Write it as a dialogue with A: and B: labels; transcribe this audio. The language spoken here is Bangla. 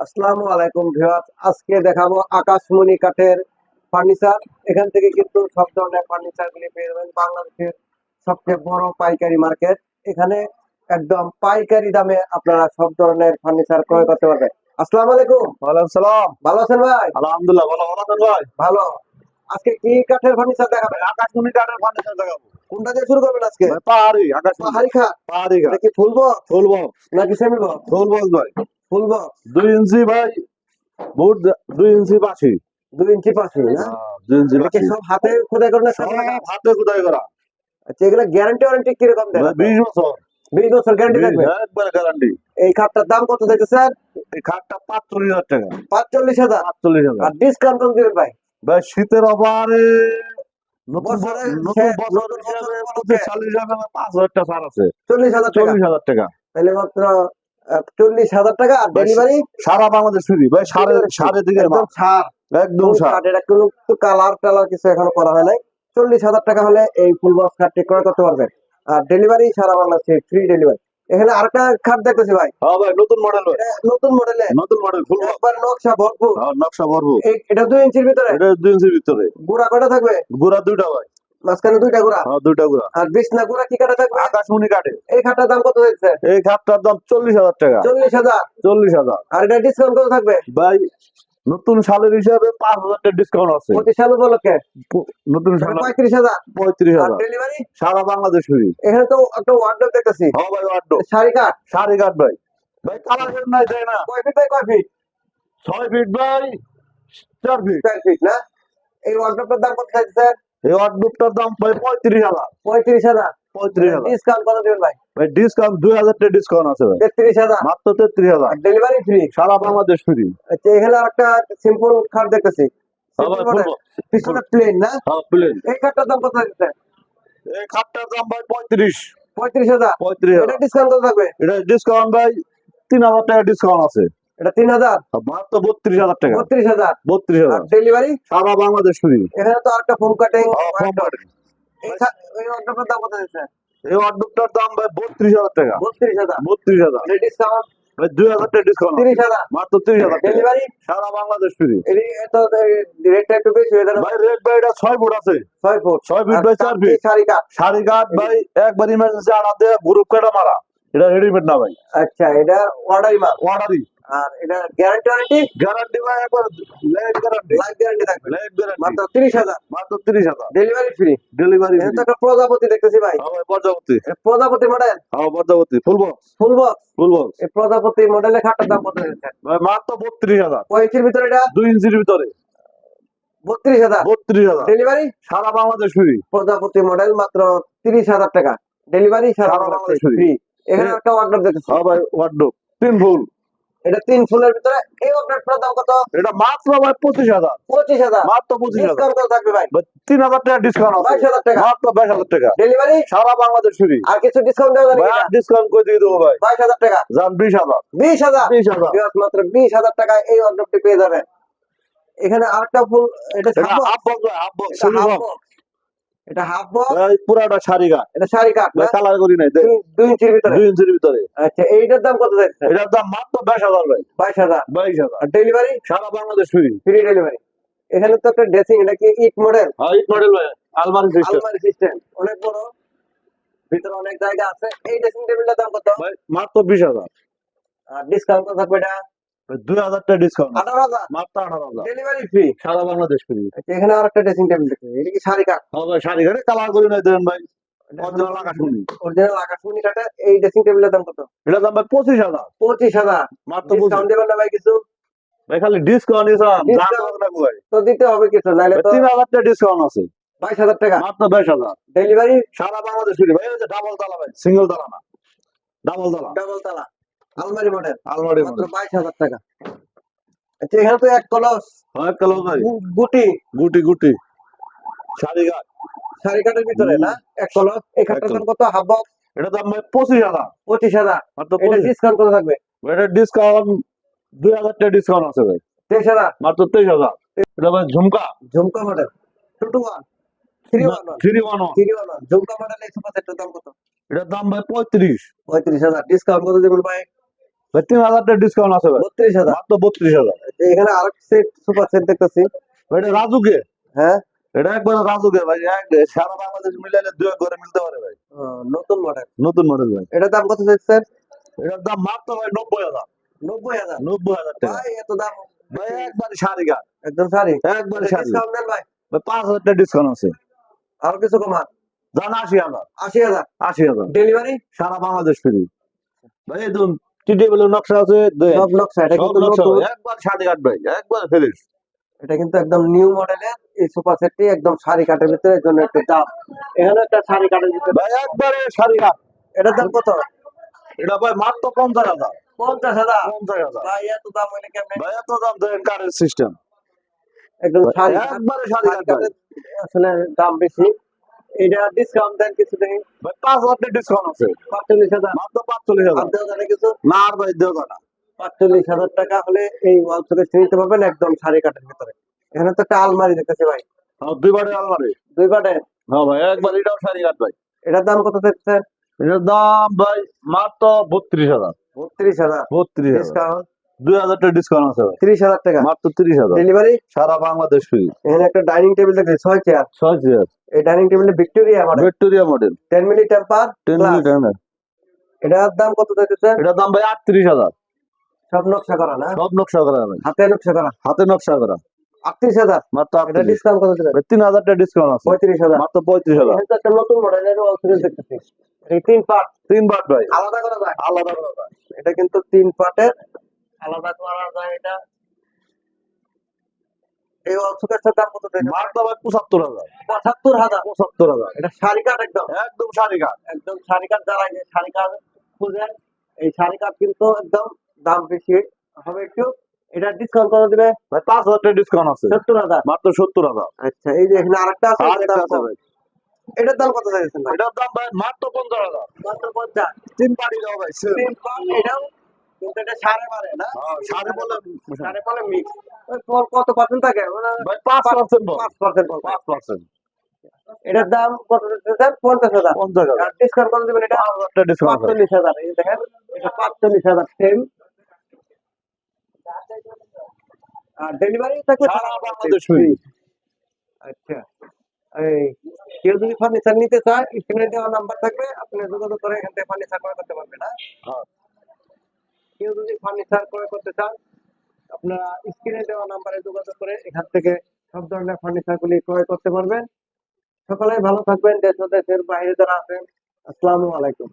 A: আসসালামু আলাইকুম ভিউয়ার্স। আজকে দেখাবো আকাশমণি কাঠের ফার্নিচার। এখান থেকে কিন্তু সব ধরনের ফার্নিচার গুলি পেয়ে যাবেন। বাংলাদেশের সবচেয়ে বড় পাইকারি মার্কেট। এখানে একদম পাইকারি দামে আপনারা সব ধরনের ফার্নিচার ক্রয় করতে পারবেন। আসসালামু আলাইকুম।
B: ওয়ালাইকুম সালাম।
A: ভালো আছেন ভাই?
B: আলহামদুলিল্লাহ ভালো। ভালো আছেন ভাই?
A: ভালো। আজকে কি কাঠের ফার্নিচার দেখাবেন?
B: আকাশমণি কাঠের ফার্নিচার দেখাবো।
A: কোনটা দিয়ে শুরু করবেন আজকে?
B: পাহাড়ি আকাশমণি
A: পাহাড়ি খাট।
B: পাহাড়ি কাঠ
A: কি ফুল বক্স?
B: Full box.
A: নাকি সেমি বক্স?
B: ফুল বক্স ভাই।
A: Full box.
B: দুই ইঞ্চি ভাই বুট দুই ইঞ্চি বাসি
A: দুই ইঞ্চি পাশে না?
B: দুই ইঞ্চি বাসি
A: সব হাতে খোদাই করে না
B: সব হাতে কোথায় করা।
A: আচ্ছা এগুলো গ্যারান্টি ওয়ারেন্টি কীরকম দেন
B: ভাই বিশ বছর।
A: বিশ বছর গ্যারান্টি থাকবে?
B: একবারে গ্যারান্টি
A: এই খাটটার দাম কত থেকে স্যার
B: এই খাটটা পাঁচচল্লিশ হাজার টাকা।
A: পাঁচচল্লিশ হাজার।
B: পাঁচচল্লিশ হাজার।
A: আর ডিসকাউন্ট কত দিবেন ভাই?
B: ভাই শীতের অফারে চাল্লিশ হাজার টাকা
A: আর ডেলিভারি
B: সারা বাংলাদেশ ফ্রি ভাই সাড়ে সাড়ে দিকে
A: একদম
B: একদম সার
A: কাঠ কালার টালার কিছু এখনও করা হয় নাই। চল্লিশ হাজার টাকা হলে এই ফুল বক্স খাটটি ক্রয় করতে পারবেন। আর ডেলিভারি সারা বাংলাদেশে ফ্রি ডেলিভারি এখানে আরেকটা খাট দেখতেছি ভাই।
B: হ্যাঁ ভাই নতুন মডেল ভাই।
A: নতুন মডেলে
B: নতুন মডেল ফুল
A: একবার নকশা ভরপুর।
B: নকশা ভরবো
A: এই- এটা দুই ইঞ্চির ভিতরে?
B: এটা দুই ইঞ্চির ভিতরে।
A: গুড়া কটা থাকবে?
B: গুড়া দুইটা ভাই।
A: মাঝখানে দুইটা গুড়া?
B: হ্যাঁ দুইটা গুড়া।
A: আর বিছনা গুড়া কি কাটা থাকবে?
B: আকাশমণি কাঠে।
A: এই খাটটার দাম কত হয়েছে?
B: এই খাটটার দাম চল্লিশ হাজার টাকা।
A: চল্লিশ হাজার।
B: চল্লিশ হাজার।
A: আর এটা ডিসকাউন্ট কত থাকবে?
B: ভাই নতুন সালের হিসাবে পাঁচ হাজার টাকা ডিসকাউন্ট আছে।
A: পঁচিশ সাল উপলক্ষে?
B: নতুন সাল
A: পঁয়ত্রিশ হাজার?
B: পঁয়ত্রিশ হাজার।
A: ডেলিভারি
B: সারা বাংলাদেশ ফ্রি
A: এখানে তো একটা ওয়ার্ডরোব দেখতেছি।
B: হ্যাঁ ভাই আড্ডো
A: শাড়ি কাঠ?
B: সাড়ে কাঠ ভাই। ভাই কালার নাই তাই না।
A: কয় ফিট বাই কয় ফিট
B: ছয় ফিট ভাই চার ফিট
A: চার ফিট না? এই ওয়ার্ডরোবটার দাম কত চাইছে স্যার
B: এই আড্ডোটার দাম ভাই পঁয়ত্রিশ হাজার।
A: পঁয়ত্রিশ হাজার।
B: পঁয়ত্রিশ হাজার।
A: ডিসকাউন্ট কত দেবেন ভাই?
B: ভাই ডিসকাউন্ট দুই হাজার টাকা ডিসকাউন্ট আছে ভাই।
A: তেত্রিশ হাজার?
B: মাত্র তেত্রিশ হাজার।
A: ডেলিভারি ফ্রি
B: সারা বাংলাদেশ ফ্রি
A: আচ্ছা এখানে একটা সিম্পল খাট দেখতেছি। পিছনে প্লেন না?
B: হ্যাঁ প্লেন
A: এই খাটটার দাম কত চাইছে
B: এই খাটটার দাম ভাই পঁয়ত্রিশ।
A: পঁয়ত্রিশ হাজার?
B: পঁয়ত্রিশ
A: এটা ডিসকাউন্ট কত থাকবে?
B: এটা ডিসকাউন্ট ভাই তিন হাজার টাকা ডিসকাউন্ট আছে।
A: এটা তিন হাজার?
B: আর মাত্র বত্রিশ হাজার টাকা।
A: বত্রিশ হাজার?
B: বত্রিশ হাজার।
A: ডেলিভারি
B: সারা বাংলাদেশ ফ্রি
A: এখানে তো আরেকটা ফোম কাটিং
B: আচ্ছা।
A: খা- এই ওয়ার্ডরোবের দাম কত দিচ্ছে
B: এই অর্ডারটার দাম ভাই বত্রিশ হাজার টাকা।
A: বত্রিশ হাজার।
B: বত্রিশ হাজার।
A: ডিসকাউন্ট
B: দুই হাজার টাকা ডিসকাউন্ট
A: তিরিশ হাজার।
B: মাত্র তিরিশ হাজার।
A: ডেলিভারি
B: সারা বাংলাদেশ ফ্রি
A: তো রেটটা একটু বেশি হয়ে
B: ভাই রেট ভাই এটা ছয় ফুট আছে।
A: ছয় ফুট।
B: ছয় ফিট চার ফিট
A: শাড়ি কাঠ।
B: শাড়ি কাঠ ভাই একবার ইমার্জেন্সি আনা দিয়ে গ্রুপ কাটা মারা। এটা রেডিমেড না ভাই।
A: আচ্ছা এটা অর্ডারই মাল।
B: অর্ডারই
A: আর এটা গ্যারান্টি ওয়ারেন্টি
B: গ্যারান্টি ভাই একবার লাইফ গ্যারান্টি
A: লাইফ গ্যারান্টি থাকবে।
B: লাইফ গ্যারান্টি
A: মাত্র তিরিশ হাজার।
B: মাত্র তিরিশ হাজার।
A: ডেলিভারি ফ্রি
B: ডেলিভারি
A: তো একটা প্রজাপতি দেখতেছি ভাই।
B: হ্যাঁ পর্যাবর্তী
A: প্রজাপতি। মডেল
B: হ্যাঁ পর্যাবর্তী full box
A: full box
B: full box
A: এই প্রজাপতি মডেলের খাটটার দাম কত
B: ভাই মাত্র বত্রিশ হাজার।
A: কয় ইঞ্চির ভিতরে এটা?
B: দুই ইঞ্চির ভিতরে।
A: বত্রিশ হাজার।
B: বত্রিশ হাজার।
A: ডেলিভারি
B: সারা বাংলাদেশ ফ্রি
A: প্রজাপতি মডেল মাত্র তিরিশ হাজার টাকা। ডেলিভারি সারা বাংলাদেশ ফ্রি এখানে একটা অর্ডার দেখতেছি।
B: হ্যাঁ ভাই ওয়ার্ডরোব তিন ফুল
A: এটা তিন ফুলের ভিতরে। এই অর্ডারটার দাম কত?
B: এটা মাত্র ভাই পঁচিশ হাজার।
A: পঁচিশ হাজার।
B: মাত্র পঁচিশ হাজার।
A: ডিসকাউন্ট থাকবে ভাই?
B: তিন হাজার টাকা ডিসকাউন্ট
A: বাইশ হাজার টাকা।
B: মাত্র বাইশ হাজার টাকা।
A: ডেলিভারি
B: সারা বাংলাদেশ ফ্রি
A: আর কিছু ডিসকাউন্ট দেওয়া যাবে
B: ডিসকাউন্ট করে দিয়ে দেবো ভাই।
A: বাইশ হাজার টাকা।
B: যান বিশ হাজার।
A: বিশ হাজার?
B: বিশ হাজার।
A: মাত্র বিশ হাজার টাকায় এই অর্ডারটি পেয়ে যাবেন। এখানে আরেকটা ফুল এটা
B: হাফ বক্স হাফ বক্স
A: এটা হাফ বক্স
B: পুরাটা শাড়ি গা
A: এটা শাড়ি কাট না
B: কালার করি নাই দেখ,
A: দুই- দুই ইঞ্চির ভিতরে?
B: ইঞ্চির ভিতরে।
A: আচ্ছা এইটার দাম কত যাচ্ছে?
B: এটার দাম মাত্র বাইশ হাজার ভাই।
A: বাইশ হাজার। আর ডেলিভারি
B: সারা বাংলাদেশ ফ্রি
A: ফ্রি ডেলিভারি এখানে তো একটা ড্রেসিং এটা কি ইট মডেল
B: হ্যাঁ ইট মডেল ভাই আলমারি সিস্টেম
A: আলমারি সিস্টেম অনেক বড়। ভিতরে অনেক জায়গা আছে। এই ড্রেসিং টেবিলটার দাম কত?
B: ভাই মাত্র বিশ হাজার।
A: আর ডিসকাউন্ট কত থাকবে এটা?
B: দুই হাজার টাকা ডিসকাউন্ট
A: আঠারো হাজার।
B: মাত্র আঠারো হাজার।
A: ডেলিভারি ফ্রি
B: সারা বাংলাদেশ ফ্রি
A: আচ্ছা এখানে আর একটা ড্রেসিং টেবিল দেখুন এটা কি শাড়ি কাট
B: হ্যাঁ ভাই শাড়ি ঘাটে কালার করি নাই দেন ভাই। অরিজিনাল আকাশমণি।
A: অরিজিনাল আকাশমণি কাটা এই ড্রেসিং টেবিলের দাম কত?
B: এটার দাম ভাই পঁচিশ হাজার।
A: পঁচিশ হাজার।
B: মাত্র
A: ডিসকাউন্ট দেবেন না ভাই কিছু?
B: ভাই খালি ডিসকাউন্ট হবে
A: তো দিতে হবে কিছু নাহলে তো
B: তিন হাজার টাকা ডিসকাউন্ট আছে।
A: বাইশ হাজার টাকা।
B: মাত্র বাইশ হাজার।
A: ডেলিভারি
B: সারা বাংলাদেশ ফ্রি ভাই ডাবল তালা ভাই সিঙ্গেল তালা না। ডাবল তালা।
A: ডাবল তালা। আলমারি মডেল।
B: আলমারি
A: মাত্র বাইশ হাজার টাকা। আচ্ছা এখানে তো এক কলস।
B: হয় কালো ভাই
A: গুটি।
B: গুটি গুটি। শাড়ি গাছ
A: শাড়ি ভিতরে না? এক কলস। এই খাটটার দাম কত? Half box?
B: এটা দাম ভাই পঁচিশ হাজার।
A: পঁচিশ হাজার।
B: মাত্র
A: এটা ডিসকাউন্ট কত থাকবে?
B: এটা ডিসকাউন্ট দুই হাজার টাকা ডিসকাউন্ট আছে ভাই।
A: তেইশ হাজার?
B: মাত্র তেইশ হাজার। এটা ভাই ঝুমকা।
A: ঝুমকা model. Two two one. Three one one.
B: Three one one.
A: Three one one. ঝুমকা মডেল এই সেটটার দাম কত?
B: এটার দাম ভাই পঁয়ত্রিশ।
A: পঁয়ত্রিশ হাজার। ডিসকাউন্ট কত দেবেন ভাই?
B: তিন হাজার টাকা ডিসকাউন্ট আছে
A: বত্রিশ হাজার?
B: মাত্র বত্রিশ হাজার।
A: এখানে আরেক সেট সুপার সেট দেখতেছি।
B: এটা রাজুকে?
A: হ্যাঁ?
B: এটা একবার রাজুকে ভাই এক সারা বাংলাদেশ মিলাইলে দুই এক ঘরে মিলতে পারে ভাই।
A: নতুন মডেল
B: নতুন মডেল ভাই।
A: এটার দাম কত চাইছেন
B: এটার দাম মাত্র ভাই নব্বই হাজার।
A: নব্বই হাজার?
B: নব্বই হাজার টাকা।
A: এত দাম
B: ভাই একবারে শাড়ি? গান
A: একদম সারি
B: একবারে
A: ভাই।
B: ভাই পাঁচ হাজার টাকা ডিসকাউন্ট আছে।
A: আরও কিছু কমান
B: জান আশি হাজার।
A: আশি হাজার।
B: আশি হাজার।
A: ডেলিভারি
B: সারা বাংলাদেশ ফ্রি ভাই ধরুন টি টেবিলের নকশা আছে
A: সব নকশা এটা কিন্তু
B: একবার শাড়ি কাট ভাই একবার ফিনিশ
A: এটা কিন্তু একদম নিউ মডেলের এই সুপার সেটটি একদম শাড়ি কাটের ভিতরে এর জন্য একটু দাম। এখানে একটা শাড়ি কাটের ভিতরে
B: ভাই একবারে শাড়ি কাট।
A: এটার দাম কত?
B: এটা ভাই মাত্র পঞ্চাশ হাজার।
A: পঞ্চাশ হাজার?
B: পঞ্চাশ হাজার।
A: ভাই এত দাম হইলে কেমনে?
B: ভাই এত দাম দেন কারেন্ট সিস্টেম
A: একদম শাড়ি
B: একবারে শাড়ি
A: কাটের আসলে দাম বেশি। এটা ডিসকাউন্ট দেন কিছু দেখি
B: পাঁচ হাজার ডিসকাউন্ট আছে।
A: পাঁচচল্লিশ হাজার।
B: মাত্র পাঁচচল্লিশ হাজার না আর
A: পাঁচচল্লিশ হাজার টাকা হলে এই ওয়াল নিতে পারবেন একদম শাড়ি কাটের ভিতরে। এখানে তো একটা আলমারি দেখতেছি ভাই।
B: হ্যাঁ, দুই বারে আলমারি?
A: দুই
B: হ্যাঁ ভাই একবার এটাও শাড়ি কাট ভাই।
A: এটার দাম কত
B: এটার দাম ভাই মাত্র বত্রিশ হাজার।
A: বত্রিশ হাজার।
B: বত্রিশ
A: ডিসকাউন্ট
B: দুই হাজার টাকা ডিসকাউন্ট আছে ভাই।
A: ত্রিশ হাজার টাকা?
B: মাত্র তিরিশ হাজার।
A: ডেলিভারি
B: সারা বাংলাদেশ ফ্রি
A: এখানে একটা ডাইনিং টেবিল ছয় চেয়ার
B: ছয় চেয়ার
A: এই ডাইনিং টেবিলে Victoria model
B: Victoria model
A: ten minute temper
B: ten. Minute
A: এটার দাম কত দিতেছে
B: এটার দাম ভাই আটত্রিশ হাজার।
A: সব নকশা করা না?
B: সব নকশা করা ভাই।
A: হাতে নকশা করা?
B: হাতে নকশা করা।
A: আটত্রিশ হাজার?
B: মাত্র
A: এটা ডিসকাউন্ট কত দিলেন
B: তিন হাজার টাকা ডিসকাউন্ট আছে।
A: পঁয়ত্রিশ হাজার।
B: মাত্র পঁয়ত্রিশ হাজার।
A: একটা নতুন মডেলের অলসিরিজ দেখতেছি। তিন পার্ট
B: তিন পার্ট ভাই।
A: আলাদা করা যায়?
B: আলাদা করা যায়।
A: এটা কিন্তু তিন পার্টের আলাদা করা যায় এটা। এই অলসুকেসের দাম কত
B: পঁচাত্তর হাজার।
A: পঁচাত্তর হাজার?
B: পঁচাত্তর হাজার।
A: এটা শাড়ি কাঠ একদম?
B: একদম শাড়ি কাট
A: একদম শাড়ি কাঠ যারা এই শাড়ি কাঠ খুঁজেন এই শাড়ি কাঠ কিন্তু একদম দাম বেশি। হবে একটু এটা ডিসকাউন্ট করে দিবে।
B: ভাই পাঁচ হাজার টাকা ডিসকাউন্ট আছে।
A: সত্তর হাজার।
B: মাত্র সত্তর হাজার।
A: আচ্ছা এই যে এখানে আরেকটা আছে
B: আর
A: এটার দাম
B: আছে
A: এটার দাম কত চাইছেন ভাই?
B: এটার দাম ভাই মাত্র পঞ্চাশ হাজার।
A: মাত্র পঞ্চাশ।
B: তিন বাড়ি দাও ভাই
A: তিন পার্ট এটাও কিন্তু এটা সাড়ে বারে না?
B: হ্যাঁ, বলে
A: সাড়ে বারে মিক্স। কত পার্সেন্ট থাকে? মানে
B: ভাই পাঁচ পার্সেন্ট
A: পাঁচ পার্সেন্ট
B: পাঁচ পার্সেন্ট
A: এটার দাম কত পঞ্চাশ হাজার।
B: পঞ্চাশ হাজার।
A: আর ডিসকাউন্ট করে দেবেন এটা
B: পাঁচ হাজার টাকা ডিসকাউন্ট আছে
A: পাঁচচল্লিশ হাজার। এই দেখেন এটা পাঁচচল্লিশ হাজার সেম আর ডেলিভারি থাকবে
B: সারা বাংলাদেশ
A: আচ্ছা। এই কেউ যদি ফার্নিচার নিতে চায় স্ক্রিনে দেওয়া নাম্বার থাকবে আপনি যোগাযোগ করে এখান থেকে ফার্নিচার করতে পারবেন না
B: হ্যাঁ।
A: কেউ যদি ফার্নিচার ক্রয় করতে চান, আপনারা স্ক্রিনে দেওয়া নাম্বারে যোগাযোগ করে এখান থেকে সব ধরনের ফার্নিচার গুলি ক্রয় করতে পারবেন। সকলে ভালো থাকবেন, দেশ ও দেশের বাইরে যারা আছেন, আসসালামু আলাইকুম।